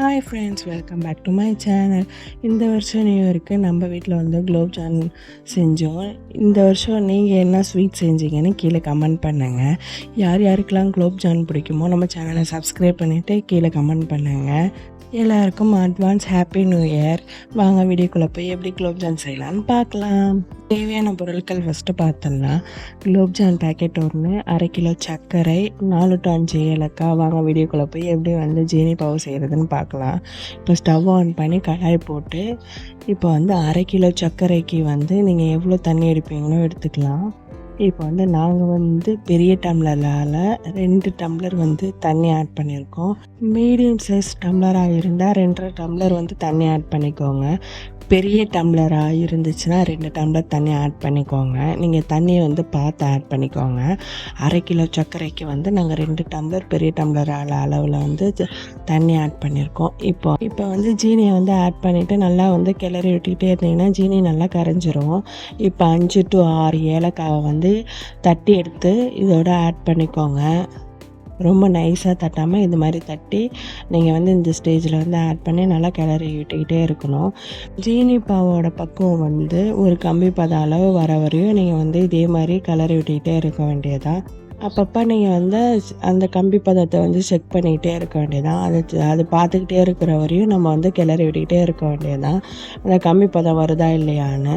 Hi friends welcome back to my channel இந்த வருஷம் new இயருக்கு நம்ம வீட்டில் வந்து குலோப் ஜான் செஞ்சோம். இந்த வருஷம் நீங்கள் என்ன ஸ்வீட் செஞ்சீங்கன்னு கீழே கமெண்ட் பண்ணுங்கள் யார் யாருக்கெல்லாம் குலோப் ஜான் பிடிக்குமோ நம்ம சேனலை சப்ஸ்கிரைப் பண்ணிவிட்டு கீழே கமெண்ட் பண்ணுங்கள் எல்லாருக்கும் அட்வான்ஸ் ஹாப்பி நியூ இயர் வாங்க வீடியோக்குள்ளே போய் எப்படி குலோப்ஜாம் செய்யலாம்னு பார்க்கலாம். தேவையான பொருட்கள் ஃபஸ்ட்டு பார்த்தோம்னா குலோப்ஜான் பேக்கெட் ஒன்று அரை கிலோ சர்க்கரை நாலு டு அஞ்சு ஏலக்காய் வாங்க வீடியோக்குள்ளே போய் எப்படி வந்து ஜீனி பாவு செய்கிறதுன்னு பார்க்கலாம். இப்போ ஸ்டவ் ஆன் பண்ணி கடாய் போட்டு இப்போ வந்து அரை கிலோ சர்க்கரைக்கு வந்து நீங்கள் எவ்வளோ தண்ணி எடுப்பீங்களோ எடுத்துக்கலாம். இப்போ வந்து நாங்கள் வந்து பெரிய டம்ளரால் ரெண்டு டம்ளர் வந்து தண்ணி ஆட் பண்ணியிருக்கோம் மீடியம் சைஸ் டம்ளராக இருந்தால் ரெண்டரை டம்ளர் வந்து தண்ணி ஆட் பண்ணிக்கோங்க. பெரிய டம்ளராக இருந்துச்சுன்னா ரெண்டு டம்ளர் தண்ணி ஆட் பண்ணிக்கோங்க. நீங்கள் தண்ணியை வந்து பார்த்து ஆட் பண்ணிக்கோங்க. அரை கிலோ சர்க்கரைக்கு வந்து நாங்கள் ரெண்டு டம்ளர் பெரிய டம்ளர் அளவில் வந்து தண்ணி ஆட் பண்ணியிருக்கோம் இப்போ இப்போ வந்து ஜீனியை வந்து ஆட் பண்ணிவிட்டு நல்லா வந்து கிளறி விட்டுக்கிட்டே இருந்தீங்கன்னா ஜீனி நல்லா கரைஞ்சிரும். இப்போ அஞ்சு டு ஆறு ஏலக்காவை வந்து வந்து தட்டி எடுத்து இதோட ஆட் பண்ணிக்கோங்க. ரொம்ப நைஸாக தட்டாமல் இது மாதிரி தட்டி நீங்கள் வந்து இந்த ஸ்டேஜில் வந்து ஆட் பண்ணி நல்லா கிளறி விட்டுக்கிட்டே இருக்கணும். ஜீனி பாவோட பக்குவம் வந்து ஒரு கம்பி பத அளவு வர வரையும் நீங்கள் வந்து இதே மாதிரி கிளறி விட்டுக்கிட்டே இருக்க வேண்டியதான் அப்பப்போ நீங்கள் வந்து அந்த கம்பி பதத்தை வந்து செக் பண்ணிக்கிட்டே இருக்க வேண்டியதான் அது அது பார்த்துக்கிட்டே இருக்கிற வரையும் நம்ம வந்து கிளறி விட்டுக்கிட்டே இருக்க வேண்டியதான் அந்த கம்பி பதம் வருதா இல்லையான்னு.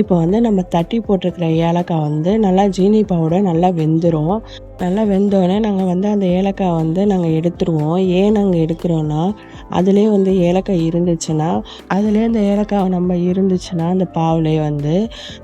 இப்போ வந்து நம்ம தட்டி போட்டிருக்கிற ஏலக்காய் வந்து நல்லா ஜீனி பவுடர் நல்லா வெந்துடும் நல்லா வெந்தோடனே நாங்கள் வந்து அந்த ஏலக்காய் வந்து நாங்கள் எடுத்துருவோம். ஏன் நாங்கள் எடுக்கிறோன்னா அதுலேயே வந்து ஏலக்காய் இருந்துச்சுன்னா அதுலேயே அந்த ஏலக்காய் நம்ம இருந்துச்சுன்னா அந்த பாவிலே வந்து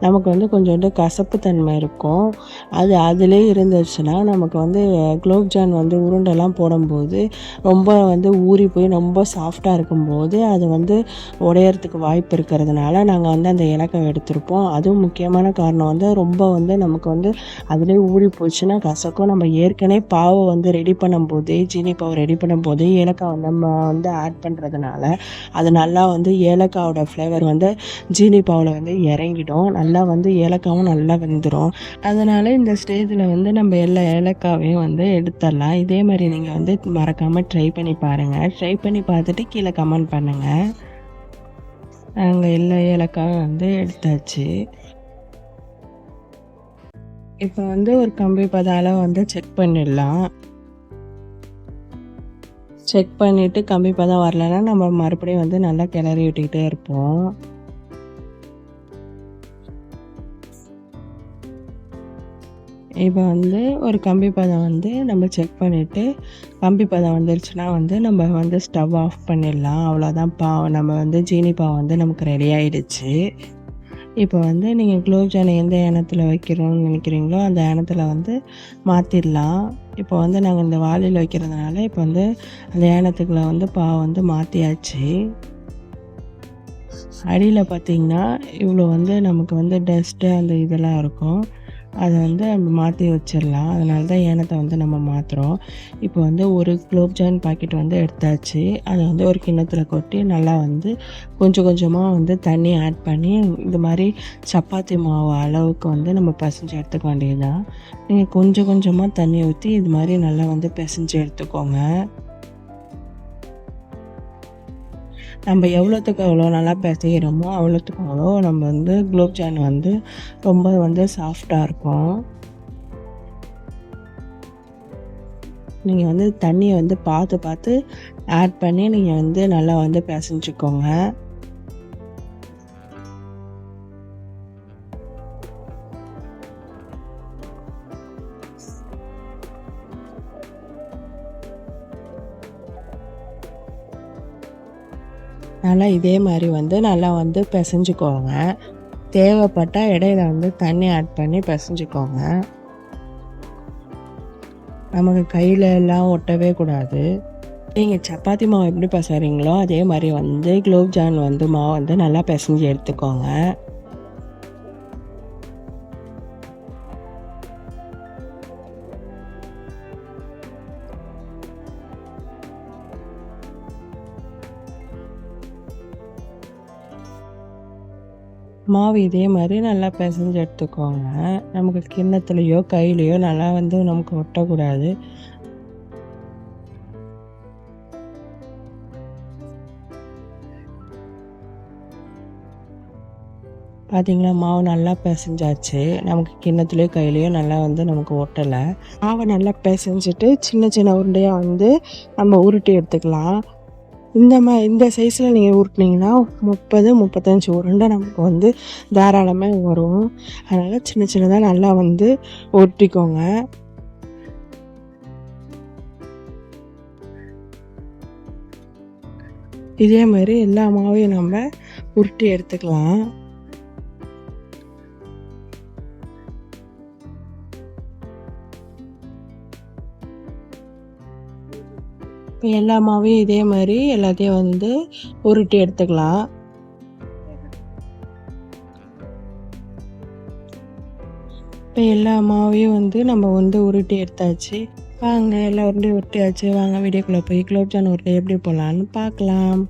நமக்கு வந்து கொஞ்சோண்டு கசப்பு தன்மை இருக்கும். அது அதுலேயே இருந்துச்சுன்னா நமக்கு வந்து குலோப்ஜான் வந்து உருண்டெல்லாம் போடும்போது ரொம்ப வந்து ஊறி போய் ரொம்ப சாஃப்டாக இருக்கும்போது அது வந்து உடையறதுக்கு வாய்ப்பு இருக்கிறதுனால நாங்கள் வந்து அந்த ஏலக்காய் எடுத்திருப்போம். அதுவும் முக்கியமான காரணம் வந்து ரொம்ப வந்து நமக்கு வந்து அதுலேயே ஊறி போச்சுன்னா கசக்கும். நம்ம ஏற்கனவே பாவை வந்து ரெடி பண்ணும்போதே ஜீனி பாவை ரெடி பண்ணும்போதே ஏலக்காய் நம்ம வந்து ஆட் பண்ணுறதுனால அது நல்லா வந்து ஏலக்காவோட ஃப்ளேவர் வந்து ஜீனி பாவில் வந்து இறங்கிடும். நல்லா வந்து ஏலக்காவும் நல்லா வெந்துடும் அதனால் இந்த ஸ்டேஜில் வந்து நம்ம எல்லா ஏலக்காவையும் வந்து எடுத்துடலாம். இதே மாதிரி நீங்கள் வந்து மறக்காமல் ட்ரை பண்ணி பாருங்கள் ட்ரை பண்ணி பார்த்துட்டு கீழே கமெண்ட் பண்ணுங்கள் நாங்கள் எல்லா ஏலக்காயும் வந்து எடுத்தாச்சு. இப்போ வந்து ஒரு கம்பி பதால வந்து செக் பண்ணிடலாம். செக் பண்ணிவிட்டு கம்பி பதம் வரலன்னா நம்ம மறுபடியும் வந்து நல்லா கிளறி விட்டுக்கிட்டே இருப்போம். இப்போ வந்து ஒரு கம்பி பதம் வந்து நம்ம செக் பண்ணிவிட்டு கம்பி பதம் வந்துருச்சுன்னா வந்து நம்ம வந்து ஸ்டவ் ஆஃப் பண்ணிடலாம். அவ்வளோதான் பாவம். நம்ம வந்து ஜீனி பாவம் வந்து நமக்கு ரெடி ஆகிடுச்சு இப்போ வந்து நீங்கள் குலோப்ஜானை எந்த இனத்தில் வைக்கிறோன்னு நினைக்கிறீங்களோ அந்த இனத்தில் வந்து மாற்றிடலாம் இப்போ வந்து நாங்கள் இந்த வாளியில் வைக்கிறதுனால இப்போ வந்து அந்த ஏனத்துக்குள்ள வந்து பாவை வந்து மாற்றியாச்சு அடியில் பார்த்திங்கன்னா இவ்வளோ வந்து நமக்கு வந்து டஸ்ட்டு அந்த இதெல்லாம் இருக்கும். அதை வந்து நம்ம மாற்றி வச்சிடலாம். அதனால தான் ஏனத்தை வந்து நம்ம மாற்றுறோம் இப்போ வந்து ஒரு குலோப்ஜான் பாக்கெட் வந்து எடுத்தாச்சு. அதை வந்து ஒரு கிண்ணத்தில் கொட்டி நல்லா வந்து கொஞ்சம் கொஞ்சமாக வந்து தண்ணி ஆட் பண்ணி இந்த மாதிரி சப்பாத்தி மாவு அளவுக்கு வந்து நம்ம பிசைஞ்சு எடுத்துக்க வேண்டியது தான் நீங்கள் கொஞ்சம் கொஞ்சமாக தண்ணி ஊற்றி இது மாதிரி நல்லா வந்து பிசைஞ்சு எடுத்துக்கோங்க. நம்ம எவ்வளோத்துக்கு எவ்வளோ நல்லா பிசைகிறோமோ அவ்வளோத்துக்கு அவ்வளோ நம்ம வந்து குலோப் ஜான் வந்து ரொம்ப வந்து சாஃப்டாக இருக்கும். நீங்கள் வந்து தண்ணியை வந்து பார்த்து பார்த்து ஆட் பண்ணி நீங்கள் வந்து நல்லா வந்து பிசைஞ்சுக்கோங்க நல்லா இதே மாதிரி வந்து நல்லா வந்து பிசைஞ்சுக்கோங்க. தேவைப்பட்டால் இடையில வந்து தண்ணி ஆட் பண்ணி பிசைஞ்சுக்கோங்க. நமக்கு கையில் எல்லாம் ஒட்டவே கூடாது. நீங்கள் சப்பாத்தி மாவு எப்படி பிசைறீங்களோ அதே மாதிரி வந்து குலோப்ஜான் வந்து மாவு வந்து நல்லா பிசைஞ்சு எடுத்துக்கோங்க. மாவு இதே மாதிரி நல்லா பிசைஞ்சு எடுத்துக்கோங்க. நமக்கு கிண்ணத்துலேயோ கையிலையோ நல்லா வந்து நமக்கு ஒட்டக்கூடாது. பார்த்தீங்களா மாவு நல்லா பிசைஞ்சாச்சு. நமக்கு கிண்ணத்துலேயோ கையிலையோ நல்லா வந்து நமக்கு ஒட்டலை. மாவை நல்லா பிசைஞ்சிட்டு சின்ன சின்ன உருண்டையாக வந்து நம்ம உருட்டி எடுத்துக்கலாம். இந்த மா இந்த சைஸில் நீங்கள் உருட்டினீங்கன்னா முப்பது முப்பத்தஞ்சு உருண்டை நமக்கு வந்து தாராளமாக வரும். அதனால் சின்ன சின்னதாக நல்லா வந்து உருட்டிக்கோங்க. இதே மாதிரி எல்லா மாவையும் நம்ம உருட்டி எடுத்துக்கலாம். எல்லா மாவையும் இதே மாதிரி எல்லாத்தையும் வந்து உருட்டி எடுத்துக்கலாம். இப்போ எல்லா மாவையும் வந்து நம்ம வந்து உருட்டி எடுத்தாச்சு. வாங்க எல்லாம் உருண்டி உருட்டியாச்சு. வாங்க வீடியோக்குள்ளே போய் குலோப்ஜான் உருட்டி எப்படி போடலான்னு பார்க்கலாம்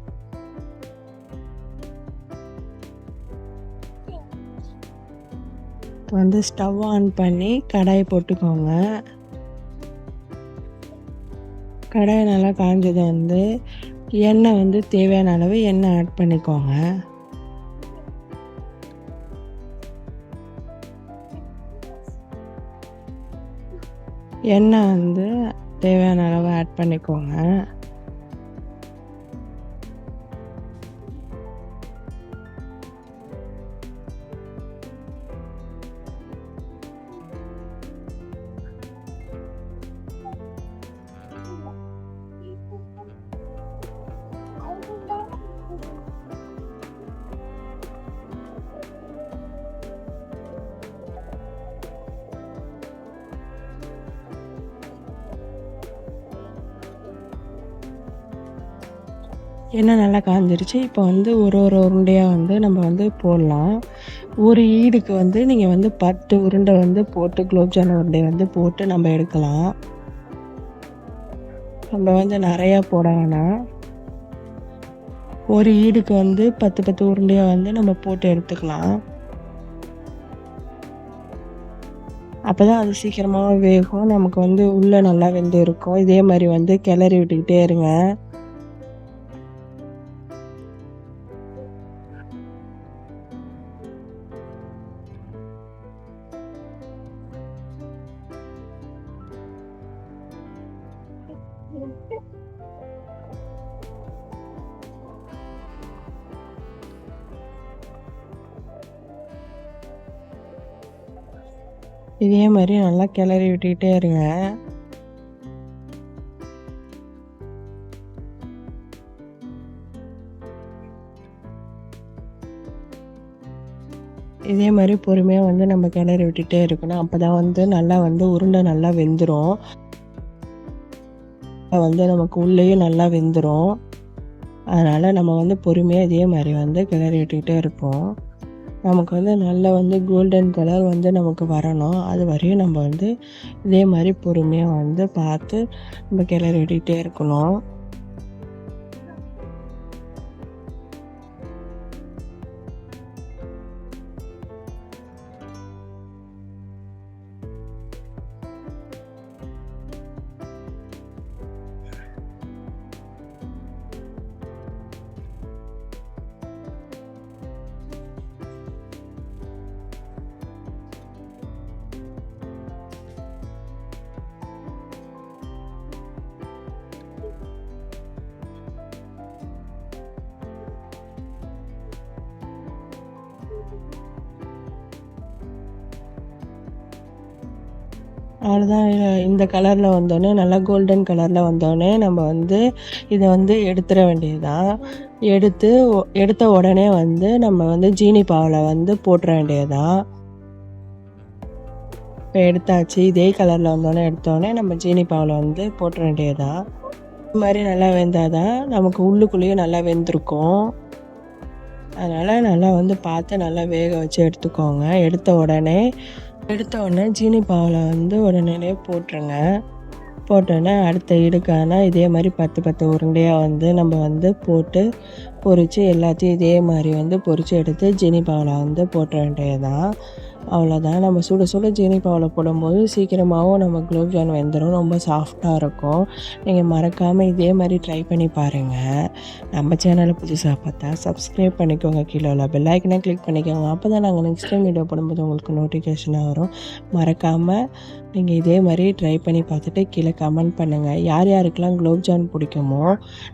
வந்து ஸ்டவ் ஆன் பண்ணி கடாயை போட்டுக்கோங்க. கடாய் நல்லா காஞ்சது வந்து எண்ணெய் வந்து தேவையான அளவு எண்ணெய் ஆட் பண்ணிக்கோங்க. எண்ணெய் வந்து தேவையான அளவு ஆட் பண்ணிக்கோங்க. எண்ணெய் நல்லா காஞ்சிருச்சு. இப்போ வந்து ஒரு ஒரு உருண்டையாக வந்து நம்ம வந்து போடலாம். ஒரு ஈடுக்கு வந்து நீங்கள் வந்து பத்து உருண்டை வந்து போட்டு குலோப்ஜாமுன் உருண்டை வந்து போட்டு நம்ம எடுக்கலாம். நம்ம வந்து நிறையா போட வேணாம். ஒரு ஈடுக்கு வந்து பத்து பத்து உருண்டையாக வந்து நம்ம போட்டு எடுத்துக்கலாம். அப்போ தான் அது சீக்கிரமாக வேகும். நமக்கு வந்து உள்ளே நல்லா வெந்து இருக்கும் இதே மாதிரி வந்து கிளறி விட்டுக்கிட்டே இருங்க. இதே மாதிரி நல்லா கிளறி விட்டுக்கிட்டே இருங்க. இதே மாதிரி பொறுமையாக வந்து நம்ம கிளறி விட்டுகிட்டே இருக்கணும். அப்போ தான் வந்து நல்லா வந்து உருண்டை நல்லா வெந்துடும் வந்து நமக்கு உள்ளேயும் நல்லா வெந்துடும் அதனால் நம்ம வந்து பொறுமையாக இதே மாதிரி வந்து கிளறி விட்டுக்கிட்டே இருப்போம். நமக்கு வந்து நல்லா வந்து கோல்டன் கலர் வந்து நமக்கு வரணும். அது வரையும் நம்ம வந்து இதே மாதிரி பொறுமையாக வந்து பார்த்து நம்ம கிளறி விட்டுக்கிட்டே இருக்கணும். அவ்வளோதான் இந்த கலரில் வந்தோடனே நல்லா கோல்டன் கலரில் வந்தோடனே நம்ம வந்து இதை வந்து எடுத்துட வேண்டியது தான் எடுத்து எடுத்த உடனே வந்து நம்ம வந்து ஜீனி பாவில் வந்து போட்டுற வேண்டியது தான் இப்போ எடுத்தாச்சு. இதே கலரில் வந்தோடனே எடுத்தோடனே நம்ம ஜீனி பாவில் வந்து போட்டுற வேண்டியது தான் இது மாதிரி நல்லா வெந்தால் தான் நமக்கு உள்ளுக்குள்ளேயும் நல்லா வெந்திருக்கும். அதனால் நல்லா வந்து பார்த்து நல்லா வேக வச்சு எடுத்துக்கோங்க. எடுத்த உடனே எடுத்த உடனே ஜீனி பாவில் வந்து உடனே போட்டுருங்க. போட்டோன்னே அடுத்த இடுக்கானா இதே மாதிரி பத்து பத்து உருண்டையாக வந்து நம்ம வந்து போட்டு பொறிச்சு எல்லாத்தையும் இதே மாதிரி வந்து பொறிச்சு எடுத்து ஜீனி பாவில் வந்து போட்ட வேண்டியது தான் அவ்வளோதான் நம்ம சுட சுட ஜீனி போடும்போது சீக்கிரமாகவும் நம்ம குலோப் ஜான் வெந்துடும் ரொம்ப சாஃப்டாக இருக்கும். நீங்கள் மறக்காமல் இதே மாதிரி ட்ரை பண்ணி பாருங்கள் நம்ம சேனலை புதுசாக பார்த்தா சப்ஸ்கிரைப் பண்ணிக்கோங்க. கீழே உள்ள பெல் கிளிக் பண்ணிக்கோங்க. அப்போ தான் நாங்கள் நெக்ஸ்ட் டைம் வீடியோ போடும்போது உங்களுக்கு நோட்டிஃபிகேஷனாக வரும். மறக்காமல் நீங்கள் இதே மாதிரி ட்ரை பண்ணி பார்த்துட்டு கீழே கமெண்ட் பண்ணுங்கள் யார் யாருக்கெல்லாம் குலோப் ஜான் பிடிக்குமோ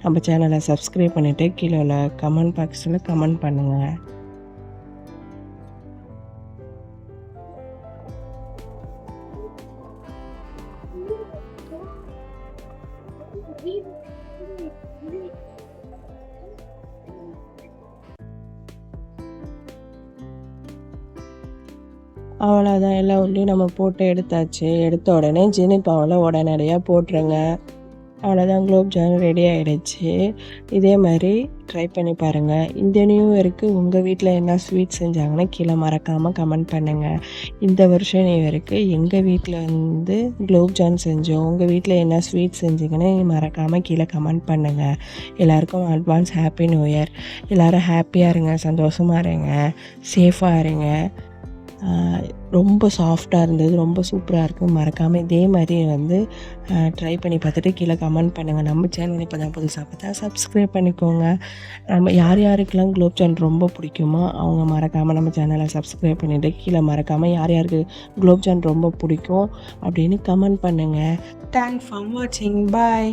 நம்ம சேனலை சப்ஸ்கிரைப் பண்ணிவிட்டு கீழே உள்ள கமெண்ட் பாக்ஸில் கமெண்ட் பண்ணுங்கள் அவ்வளோதான் எல்லா உள்ளியும் நம்ம போட்டு எடுத்தாச்சு. எடுத்த உடனே ஜீனி பாவில் உடனடியாக போட்டுருங்க. அவ்வளோதான் குலோப் ஜான் ரெடி ஆகிடுச்சு இதே மாதிரி ட்ரை பண்ணி பாருங்கள் இந்த நியூ இயருக்கு உங்கள் வீட்டில் என்ன ஸ்வீட் செஞ்சாங்கன்னா கீழே மறக்காமல் கமெண்ட் பண்ணுங்கள் இந்த வருஷம் நியூ இயருக்கு எங்கள் வீட்டில் வந்து குலோப் ஜான் செஞ்சோம். உங்கள் வீட்டில் என்ன ஸ்வீட் செஞ்சீங்கன்னு மறக்காமல் கீழே கமெண்ட் பண்ணுங்கள் எல்லாருக்கும் அட்வான்ஸ் ஹாப்பி நியூ இயர் எல்லோரும் ஹாப்பியாக இருங்க. சந்தோஷமாக இருங்க. சேஃபாக இருங்க. ரொம்ப சாஃப்டாக இருந்தது ரொம்ப சூப்பராக இருக்கும் மறக்காமல் இதே மாதிரி வந்து ட்ரை பண்ணி பார்த்துட்டு கீழே கமெண்ட் பண்ணுங்கள் நம்ம சேனல் இப்போ தான் புதுசாக பார்த்தா சப்ஸ்கிரைப் பண்ணிக்கோங்க. நம்ம யார் யாருக்கெல்லாம் குலோப் ஜான் ரொம்ப பிடிக்குமோ அவங்க மறக்காமல் நம்ம சேனலை சப்ஸ்கிரைப் பண்ணிவிட்டு கீழே மறக்காமல் யார் யாருக்கு குலோப் ஜான் ரொம்ப பிடிக்கும் அப்படின்னு கமெண்ட் பண்ணுங்கள் தேங்க்ஸ் ஃபார் வாட்சிங் பாய்